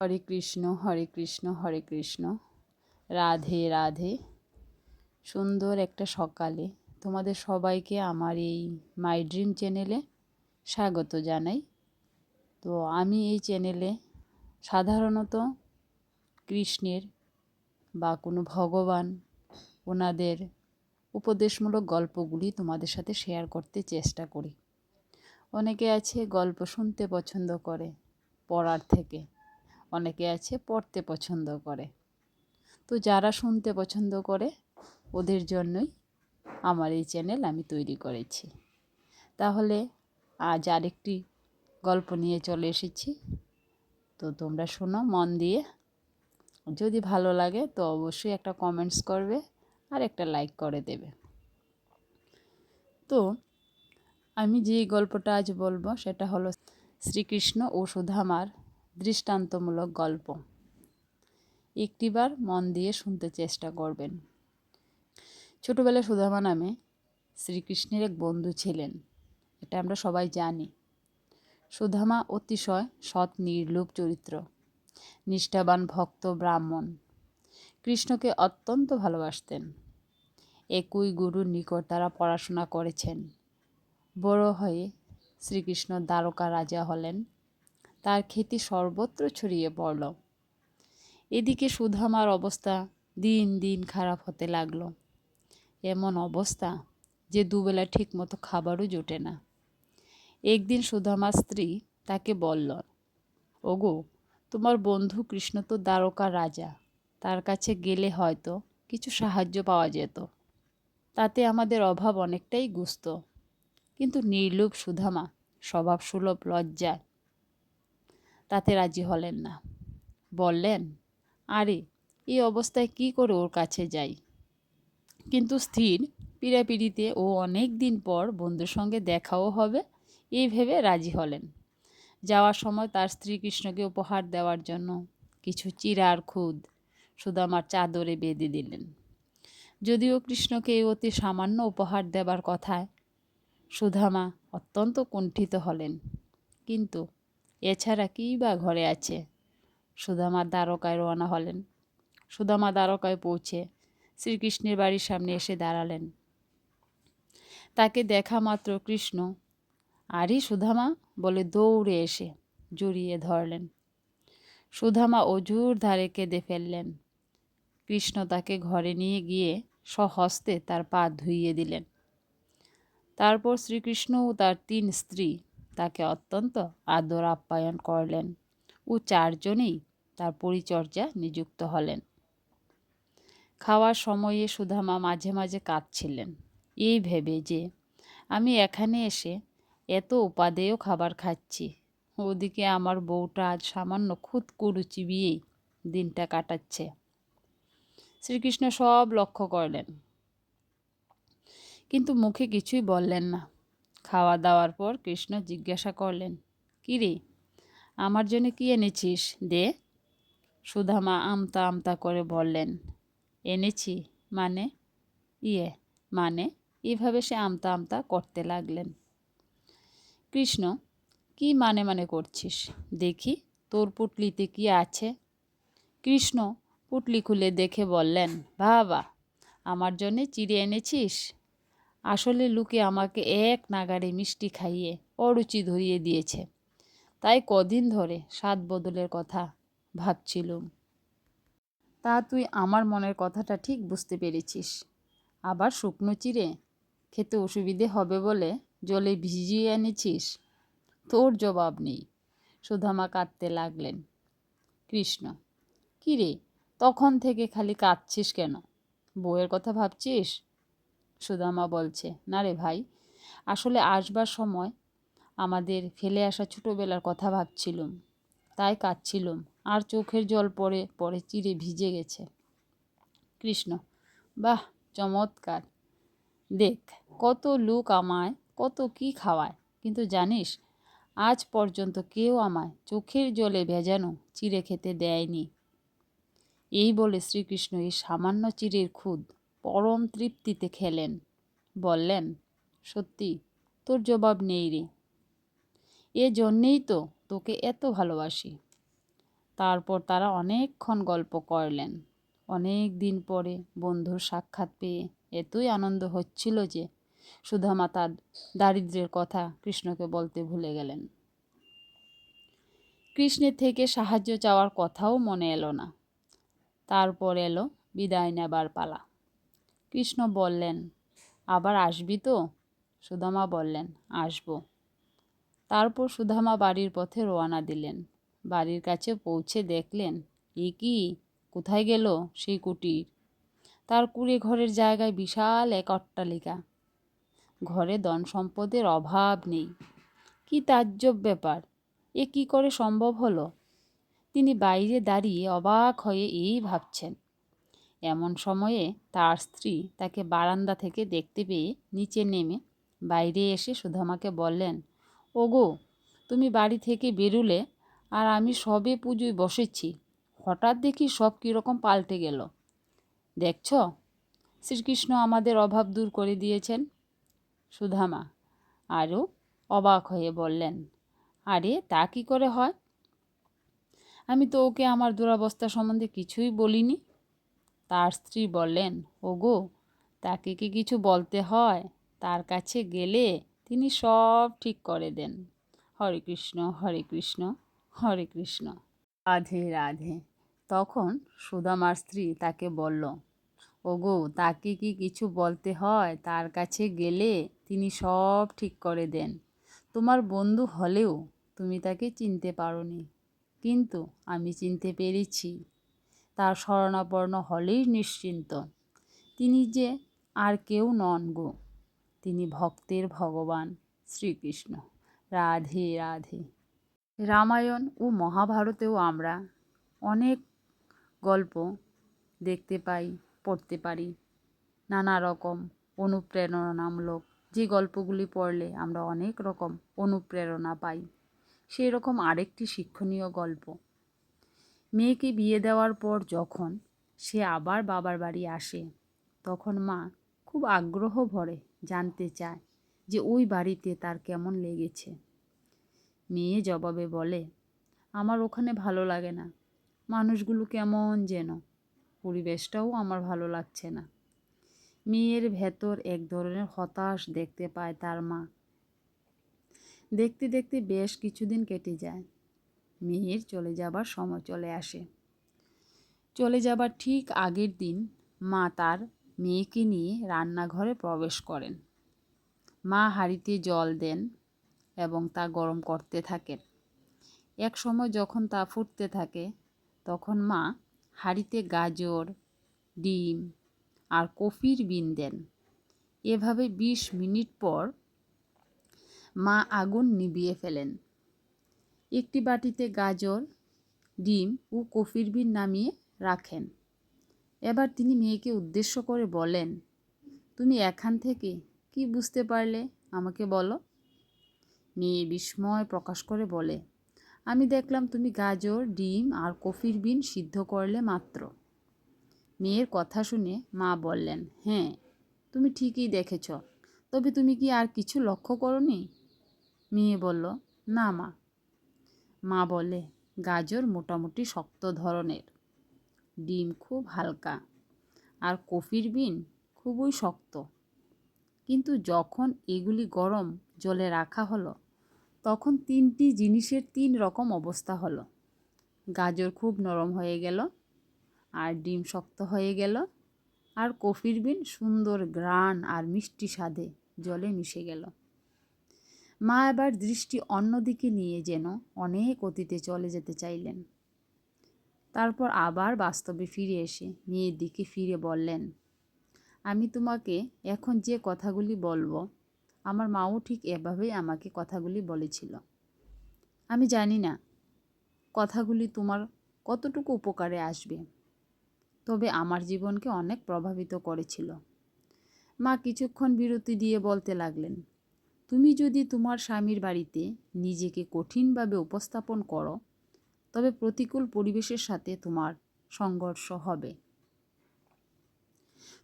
হরে কৃষ্ণ হরে কৃষ্ণ হরে কৃষ্ণ। রাধে রাধে। সুন্দর একটা সকালে। তোমাদের সবাইকে আমার এই মাই ড্রিম চ্যানেলে স্বাগত জানাই। তো আমি এই চ্যানেলে সাধারণত কৃষ্ণের বা কোনো ভগবান ওনাদের উপদেশমূলক গল্পগুলি তোমাদের সাথে শেয়ার করতে চেষ্টা করি। অনেকে আছে গল্প শুনতে পছন্দ করে পড়ার থেকে। অনেকে আছে পড়তে পছন্দ করে। তো যারা শুনতে পছন্দ করে, ওদের জন্যই আমার এই চ্যানেল আমি তৈরি করেছি। তাহলে আজ আরেকটি গল্প নিয়ে চলে এসেছি। তো তোমরা শোনো মন দিয়ে। যদি ভালো লাগে তো অবশ্যই একটা কমেন্টস করবে আর একটা লাইক করে দেবে। তো আমি যে গল্পটা আজ বলব সেটা হলো শ্রীকৃষ্ণ ও সুধামার দৃষ্টান্তমূলক গল্প। একটিবার মন দিয়ে শুনতে চেষ্টা করবেন। ছোটবেলায় সুধামা নামে শ্রীকৃষ্ণের এক বন্ধু ছিলেন। এটা আমরা সবাই জানি। সুধামা অতিশয় সৎ নির্লোভ চরিত্র। নিষ্ঠাবান ভক্ত, ব্রাহ্মণ। কৃষ্ণকে অত্যন্ত ভালোবাসতেন। একই গুরুর নিকট তারা পড়াশোনা করেছেন। বড় হয়ে শ্রীকৃষ্ণ দ্বারকা রাজা হলেন। তার খ্যাতি সর্বত্র ছড়িয়ে পড়ল। এদিকে সুধামার অবস্থা দিন দিন খারাপ হতে লাগল। এমন অবস্থা যে দুবেলা ঠিকমতো খাবারও জোটে না। একদিন সুধামার স্ত্রী তাকে বলল, ওগো, তোমার বন্ধু কৃষ্ণ তো দ্বারকা রাজা। তার কাছে গেলে হয়তো কিছু সাহায্য পাওয়া যেত। তাতে আমাদের অভাব অনেকটাই গুস্ত। কিন্তু নির্লোভ সুধামা স্বভাবসুলভ লজ্জায় তাতে রাজি হলেন না। বললেন, আরে, এই অবস্থায় কি করে ওর কাছে যাই? কিন্তু স্থির পিড়াপিড়িতে ও অনেক দিন পর বন্ধুর সঙ্গে দেখাও হবে, এই ভেবে রাজি হলেন। যাওয়ার সময় তার স্ত্রী কৃষ্ণকে উপহার দেওয়ার জন্য কিছু চিরার খুদ সুদামার চাদরে বেঁধে দিলেন। যদিও কৃষ্ণকে এই অতি সামান্য উপহার দেবার কথায় সুধামা অত্যন্ত কুণ্ঠিত হলেন। কিন্তু এছাড়া কী বা ঘরে আছে? সুদামা দ্বারকায় রওনা হলেন। সুদামা দ্বারকায় পৌঁছে শ্রীকৃষ্ণের বাড়ির সামনে এসে দাঁড়ালেন। তাকে দেখা মাত্র কৃষ্ণ। আরই সুধামা বলে দৌড়ে এসে জড়িয়ে ধরলেন। সুধামা অজুর ধারে কেঁদে ফেললেন। কৃষ্ণ তাকে ঘরে নিয়ে গিয়ে স্বহস্তে তার পা ধুইয়ে দিলেন। তারপর শ্রীকৃষ্ণ ও তার তিন স্ত্রী তাকে অত্যন্ত আদর আপ্যায়ন করলেন ও চারজনেই তার পরিচর্যা নিযুক্ত হলেন। খাওয়ার সময়ে সুধামা মাঝে মাঝে কাঁদছিলেন। এই ভেবে যে, আমি এখানে এসে এত উপাদেয় খাবার খাচ্ছি, ওদিকে আমার বউটা আজ সামান্য খুদ কুরু চিবিয়েই দিনটা কাটাচ্ছে। শ্রীকৃষ্ণ সব লক্ষ্য করলেন। কিন্তু মুখে কিছুই বললেন না। খাওয়া দাওয়ার পর কৃষ্ণ জিজ্ঞাসা করলেন, কী রে? আমার জন্য কি এনেছিস? দে। সুধামা আমতা আমতা করে বললেন, এনেছি। মানে? ইয়ে। মানে? এভাবে সে আমতা আমতা করতে লাগলেন। কৃষ্ণ, কি মানে মানে করছিস? দেখি, তোর পুটলিতে কি আছে? কৃষ্ণ, পুটলি খুলে দেখে বললেন, বাবা, আমার জন্যে চিড়ে এনেছিস? আসলে লুকে আমাকে এক নাগারে মিষ্টি খাইয়ে অরুচি ধরিয়ে দিয়েছে। তাই কদিন ধরে স্বাদ বদলের কথা ভাবছিলুম। তা তুই আমার মনের কথাটা ঠিক বুঝতে পেরেছিস। আবার শুকনো চিড়ে খেতে অসুবিধে হবে বলে জলে ভিজিয়ে এনেছিস? তোর জবাব নেই। সুধামা কাঁদতে লাগলেন। কৃষ্ণ কী রে তখন থেকে খালি কাঁদছিস কেন? বউয়ের কথা ভাবছিস? সুদামা বলছে, না রে ভাই, আসলে আসবার সময় আমাদের ফেলে আসা ছোটোবেলার কথা ভাবছিলুম, তাই কাঁদছিলুম, আর চোখের জল পড়ে পরে চিরে ভিজে গেছে। কৃষ্ণ, বাহ, চমৎকার। দেখ, কত লোক আমায়, কত কি খাওয়ায়, কিন্তু জানিস, আজ পর্যন্ত কেউ আমায় চোখের জলে ভেজানো চিড়ে খেতে দেয়নি। এই বলে শ্রীকৃষ্ণ এই সামান্য চিড়ের খুদ পরম তৃপ্তিতে খেলেন। বললেন, সত্যি, তোর জবাব নেই রে। এ জন্যেই তো তোকে এত ভালোবাসি। তারপর তারা অনেকক্ষণ গল্প করলেন। অনেক দিন পরে বন্ধুর সাক্ষাৎ পেয়ে এতই আনন্দ হচ্ছিল যে সুধামা তার দারিদ্র্যের কথা কৃষ্ণকে বলতে ভুলে গেলেন। কৃষ্ণের থেকে সাহায্য চাওয়ার কথাও মনে এলো না। তারপর এলো বিদায় নেবার পালা। কৃষ্ণ বললেন, আবার আসবি তো? সুদামা বললেন, আসব। তারপর সুধামা বাড়ির পথে রওনা দিলেন। বাড়ির কাছে পৌঁছে দেখলেন, এ কি? কোথায় গেল সেই কুটির? তার কুড়ে ঘরের জায়গায় বিশাল এক অট্টালিকা। ঘরে ধন সম্পদের অভাব নেই। কি তাজ্জব ব্যাপার! এ কি করে সম্ভব হলো? তিনি বাইরে দাঁড়িয়ে অবাক হয়ে এই ভাবছেন। এমন সময়ে তার স্ত্রী তাকে বারান্দা থেকে দেখতে পেয়ে নিচে নেমে বাইরে এসে সুধামাকে বললেন, ওগো, তুমি বাড়ি থেকে বেরুলে আর আমি সবে পুজোয় বসেছি। হঠাৎ দেখি সব কীরকম পাল্টে গেল। দেখছ? শ্রীকৃষ্ণ আমাদের অভাব দূর করে দিয়েছেন। সুধামা আরও অবাক হয়ে বললেন, আরে, তা কি করে হয়? আমি তো ওকে আমার দুরাবস্থা সম্বন্ধে কিছুই বলিনি। তার স্ত্রী বললেন, ওগো, তাকে কি কিছু বলতে হয়? তার কাছে গেলে তিনি সব ঠিক করে দেন। হরে কৃষ্ণ হরে কৃষ্ণ হরে কৃষ্ণ। রাধে রাধে। তখন সুদামার স্ত্রী তাকে বলল, ওগো, তাকে কি কিছু বলতে হয়? তার কাছে গেলে তিনি সব ঠিক করে দেন। তোমার বন্ধু হলেও তুমি তাকে চিনতে পারোনি। কিন্তু আমি চিনতে পেরেছি। তার শরণাপন্ন হলেই নিশ্চিন্ত। তিনি যে আর কেউ নন গো। তিনি ভক্তের ভগবান শ্রীকৃষ্ণ। রাধে রাধে। রামায়ণ ও মহাভারতেও আমরা অনেক গল্প দেখতে পাই, পড়তে পারি। নানা রকম অনুপ্রেরণামূলক যে গল্পগুলি পড়লে আমরা অনেক রকম অনুপ্রেরণা পাই। সেই রকম আরেকটি শিক্ষণীয় গল্প মেয়েকে বিয়ে দেওয়ার পর যখন সে আবার বাবার বাড়ি আসে, তখন মা খুব আগ্রহ ভরে জানতে চায় যে ওই বাড়িতে তার কেমন লেগেছে। মেয়ে জবাবে বলে, আমার ওখানে ভালো লাগে না। মানুষগুলো কেমন যেন। পরিবেশটাও আমার ভালো লাগছে না। মেয়ের ভেতর এক ধরনের হতাশ দেখতে পায় তার মা। দেখতে দেখতে বেশ কিছুদিন কেটে যায়। মেয়ের চলে যাবার সময় চলে আসে। চলে যাবার ঠিক আগের দিন মা তার মেয়েকে নিয়ে রান্নাঘরে প্রবেশ করেন। মা হাঁড়িতে জল দেন এবং তা গরম করতে থাকেন। এক সময় যখন তা ফুটতে থাকে, তখন মা হাঁড়িতে গাজর, ডিম আর কফির বিন দেন। এভাবে বিশ মিনিট পর মা আগুন নিভিয়ে ফেলেন। একটি বাটিতে গাজর, ডিম ও কফির বিন নামিয়ে রাখেন। এবার তিনি মেয়েকে উদ্দেশ্য করে বলেন, তুমি এখান থেকে কি বুঝতে পারলে আমাকে বলো? মেয়ে বিস্ময় প্রকাশ করে বলে, আমি দেখলাম তুমি গাজর, ডিম আর কফির বিন সিদ্ধ করলে মাত্র। মেয়ের কথা শুনে মা বললেন হ্যাঁ তুমি ঠিকই দেখেছ, তবে তুমি কি আর কিছু লক্ষ্য করনি? মেয়ে বলল, না মা মা বলে, গাজর মোটামুটি শক্ত ধরনের। ডিম খুব হালকা। আর কফির বিন খুবই শক্ত। কিন্তু যখন এগুলি গরম জলে রাখা হলো, তখন তিনটি জিনিসের তিন রকম অবস্থা হলো। গাজর খুব নরম হয়ে গেল, আর ডিম শক্ত হয়ে গেল, আর কফির বিন সুন্দর গ্রান আর মিষ্টি স্বাদে জলে মিশে গেল। মা এবার দৃষ্টি অন্যদিকে নিয়ে যেন অনেক অতীতে চলে যেতে চাইলেন। তারপর আবার বাস্তবে ফিরে এসে মেয়ের দিকে ফিরে বললেন, আমি তোমাকে এখন যে কথাগুলি বলব, আমার মাও ঠিক এভাবেই আমাকে কথাগুলি বলেছিল। আমি জানি না কথাগুলি তোমার কতটুকু উপকারে আসবে, তবে আমার জীবনকে অনেক প্রভাবিত করেছিল। মা কিছুক্ষণ বিরতি দিয়ে বলতে লাগলেন তুমি যদি তোমার স্বামীর বাড়িতে নিজেকে কঠিনভাবে উপস্থাপন করো, তবে প্রতিকূল পরিবেশের সাথে তোমার সংঘর্ষ হবে।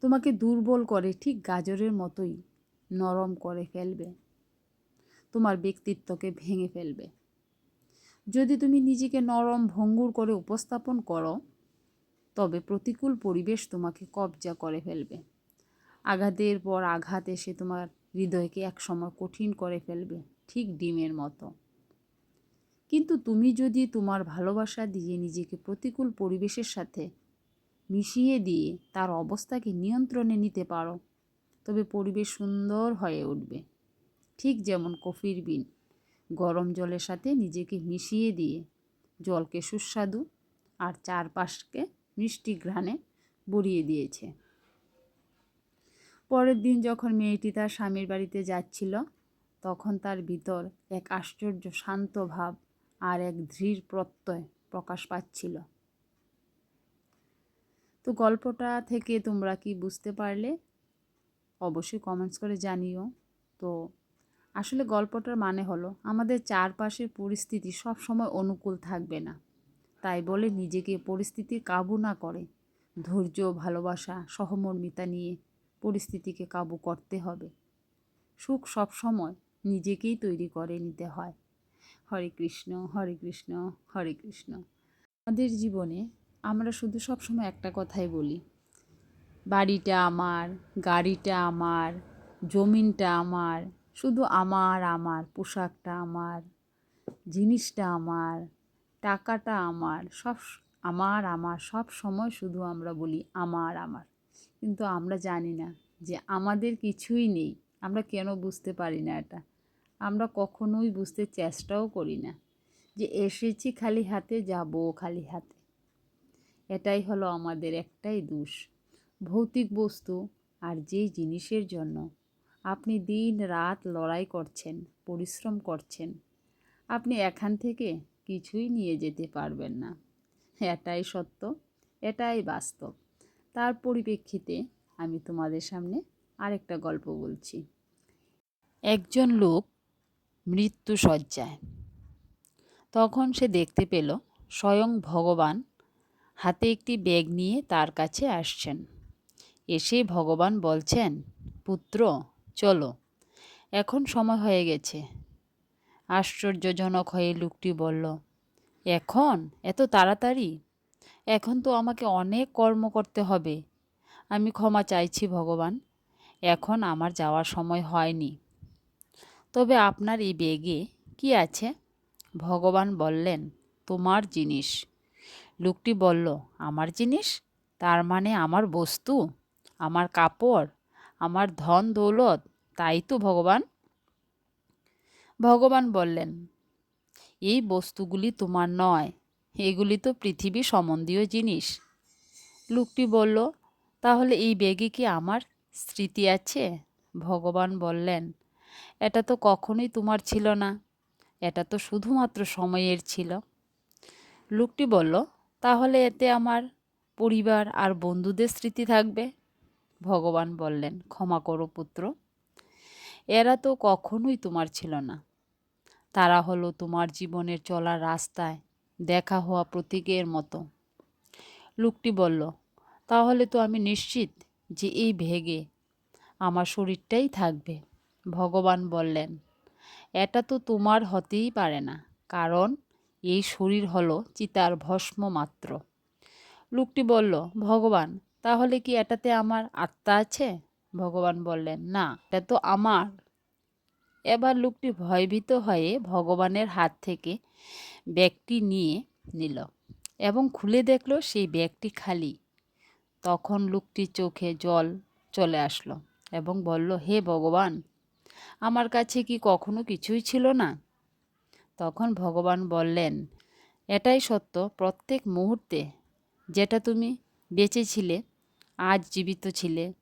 তোমাকে দুর্বল করে ঠিক গাজরের মতোই নরম করে ফেলবে। তোমার ব্যক্তিত্বকে ভেঙে ফেলবে। যদি তুমি নিজেকে নরম ভঙ্গুর করে উপস্থাপন করো, তবে প্রতিকূল পরিবেশ তোমাকে কবজা করে ফেলবে। আঘাতের পর আঘাত এসে তোমার হৃদয়কে একসময় কঠিন করে ফেলবে, ঠিক ডিমের মতো। কিন্তু তুমি যদি তোমার ভালোবাসা দিয়ে নিজেকে প্রতিকূল পরিবেশের সাথে মিশিয়ে দিয়ে তার অবস্থাকে নিয়ন্ত্রণে নিতে পারো, তবে পরিবেশ সুন্দর হয়ে উঠবে। ঠিক যেমন কফির বিন, গরম জলের সাথে নিজেকে মিশিয়ে দিয়ে জলকে সুস্বাদু আর চারপাশকে মিষ্টি ঘ্রাণে বড়িয়ে দিয়েছে। পরের দিন যখন মেয়েটি তার স্বামীর বাড়িতে যাচ্ছিল, তখন তার ভিতর এক আশ্চর্য শান্ত ভাব আর এক ধীর প্রত্যয় প্রকাশ পাচ্ছিল। তো গল্পটা থেকে তোমরা কি বুঝতে পারলে? অবশ্যই কমেন্টস করে জানিও। তো আসলে গল্পটার মানে হলো, আমাদের চারপাশের পরিস্থিতি সব সময় অনুকূল থাকবে না। তাই বলে নিজেকে পরিস্থিতির কাবু না করে, ধৈর্য, ভালোবাসা, সহমর্মিতা নিয়ে পরিস্থিতিকে কাবু করতে হবে। সুখ সব সময় নিজেকেই তৈরি করে নিতে হয়। হরে কৃষ্ণ হরে কৃষ্ণ হরে কৃষ্ণ। আমাদের জীবনে আমরা শুধু সবসময় একটা কথাই বলি। বাড়িটা আমার, গাড়িটা আমার, জমিনটা আমার, শুধু আমার আমার, পোশাকটা আমার, জিনিসটা আমার, টাকাটা আমার, সব, আমার আমার সব সময় শুধু আমরা বলি আমার আমার। কিন্তু আমরা জানি না যে আমাদের কিছুই নেই। আমরা কেন বুঝতে পারি না এটা? আমরা কখনোই বুঝতে চেষ্টাও করি না যে এসেছি খালি হাতে, যাব খালি হাতে। এটাই হলো আমাদের একটাই দোষ। ভৌতিক বস্তু আর যেই জিনিসের জন্য আপনি দিন রাত লড়াই করছেন, পরিশ্রম করছেন, আপনি এখান থেকে কিছুই নিয়ে যেতে পারবেন না। এটাই সত্য, এটাই বাস্তব। তার পরিপ্রেক্ষিতে আমি তোমাদের সামনে আরেকটা গল্প বলছি। একজন লোক মৃত্যু সজ্জায়। তখন সে দেখতে পেল স্বয়ং ভগবান হাতে একটি ব্যাগ নিয়ে তার কাছে আসছেন। এসে ভগবান বলছেন, পুত্র, চলো, এখন সময় হয়ে গেছে। আশ্চর্যজনক হয়ে লোকটি বলল, এখন? এত তাড়াতাড়ি? এখন তো আমাকে অনেক কর্ম করতে হবে। আমি ক্ষমা চাইছি ভগবান। এখন আমার যাওয়ার সময় হয়নি। তবে আপনার এই ব্যাগে কি আছে? ভগবান বললেন, তোমার জিনিস। লোকটি বলল, আমার জিনিস? তার মানে আমার বস্তু? আমার কাপড়? আমার ধন দৌলত? তাই তো ভগবান? ভগবান বললেন, এই বস্তুগুলি তোমার নয়। এগুলি তো পৃথিবী সম্বন্ধীয় জিনিস। লোকটি বলল, তাহলে এই ব্যাগে কি আমার স্মৃতি আছে? ভগবান বললেন, এটা তো কখনোই তোমার ছিল না। এটা তো শুধুমাত্র সময়ের ছিল। লোকটি বলল, তাহলে এতে আমার পরিবার আর বন্ধুদের স্মৃতি থাকবে? ভগবান বললেন, ক্ষমা করো পুত্র, এরা তো কখনোই তোমার ছিল না। তারা হলো তোমার জীবনের চলার রাস্তায় দেখা হওয়া প্রতীকের মতো। লোকটি বলল, তাহলে তো আমি নিশ্চিত যে এই ভেগে আমার শরীরটাই থাকবে। ভগবান বললেন, এটা তো তোমার হতেই পারে না, কারণ এই শরীর হলো চিতার ভস্ম মাত্র। লোকটি বলল, ভগবান, তাহলে কি এটাতে আমার আত্মা আছে? ভগবান বললেন, না, এটা তো আমার। এবার লোকটি ভয়ভীত হয়ে ভগবানের হাত থেকে ব্যাগটি নিয়ে নিল এবং খুলে দেখল সেই ব্যাগটি খালি। তখন লোকটির চোখে জল চলে আসলো এবং বলল, হে ভগবান, আমার কাছে কি কখনো কিছুই ছিল না? তখন ভগবান বললেন, এটাই সত্য, প্রত্যেক মুহূর্তে যেটা তুমি বেঁচেছিলে, আজ জীবিত ছিলে।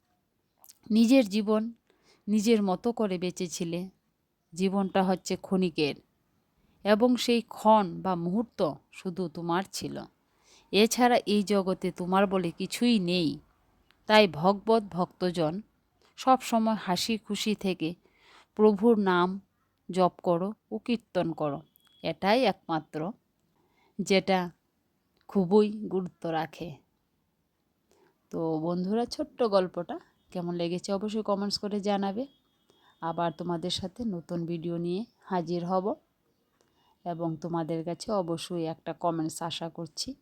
নিজের জীবন নিজের মতো করে বেঁচেছিলে। জীবনটা হচ্ছে ক্ষণিকের। এবং সেই ক্ষণ বা মুহূর্ত শুধু তোমার ছিল। এছাড়া এই জগতে তোমার বলে কিছুই নেই। তাই ভগবত ভক্তজন সব সময় হাসি খুশি থেকে প্রভুর নাম জপ করো ও কীর্তন করো। এটাই একমাত্র যেটা খুবই গুরুত্ব রাখে। তো বন্ধুরা, ছোট্ট গল্পটা কেমন লেগেছে অবশ্যই কমেন্টস করে জানাবে। আবার তোমাদের সাথে নতুন ভিডিও নিয়ে হাজির হব। এবং তোমাদের কাছে অবশ্যই একটা কমেন্টস আশা করছি।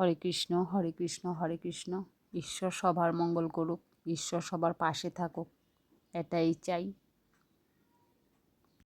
হরে কৃষ্ণ হরে কৃষ্ণ হরে কৃষ্ণ। ঈশ্বর সবার মঙ্গল করুক, ঈশ্বর সবার পাশে থাকুক, এটাই চাই।